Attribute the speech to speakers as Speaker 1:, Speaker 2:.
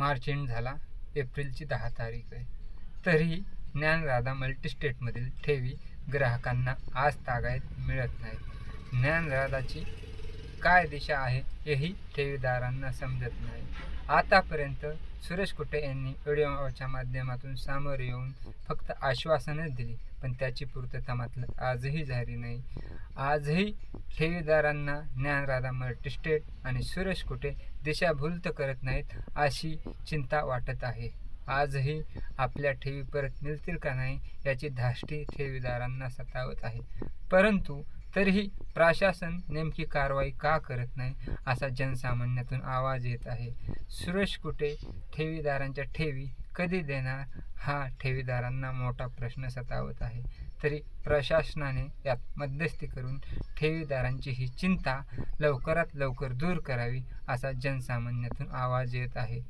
Speaker 1: March end झाला. एप्रिलची दहा तारीख आहे. तरीही ज्ञानराधा मल्टीस्टेटमधील ठेवी ग्राहकांना आज तागायत मिळत नाही ज्ञानराधाची काय दिशा आहे हेही ठेवीदारांना समजत नाही. आतापर्यंत सुरेश कुटे यांनी व्हिडिओच्या माध्यमातून सामोरे येऊन फक्त आश्वासनच दिली पण त्याची पूर्तता मात्र आजही झाली नाही. आजही ठेवीदारांना ज्ञानराधा मल्टीस्टेट आणि सुरेश कुटे दिशाभूल तर करत नाहीत अशी चिंता वाटत आहे. आजही आपल्या ठेवी परत मिळतील का नाही याची धाष्टी ठेवीदारांना सतावत आहे. परंतु तरीही प्रशासन नेमकी कारवाई का करत नाही असा जनसामान्यातून आवाज येत आहे. सुरेश कुटे ठेवीदारांच्या ठेवी कधी देणार हा ठेवीदारांना मोठा प्रश्न सतावत आहे. तरी प्रशासनाने यात मध्यस्थी करून ठेवीदारांची ही चिंता लवकरात लवकर दूर करावी असा जनसामान्यातून आवाज येत आहे.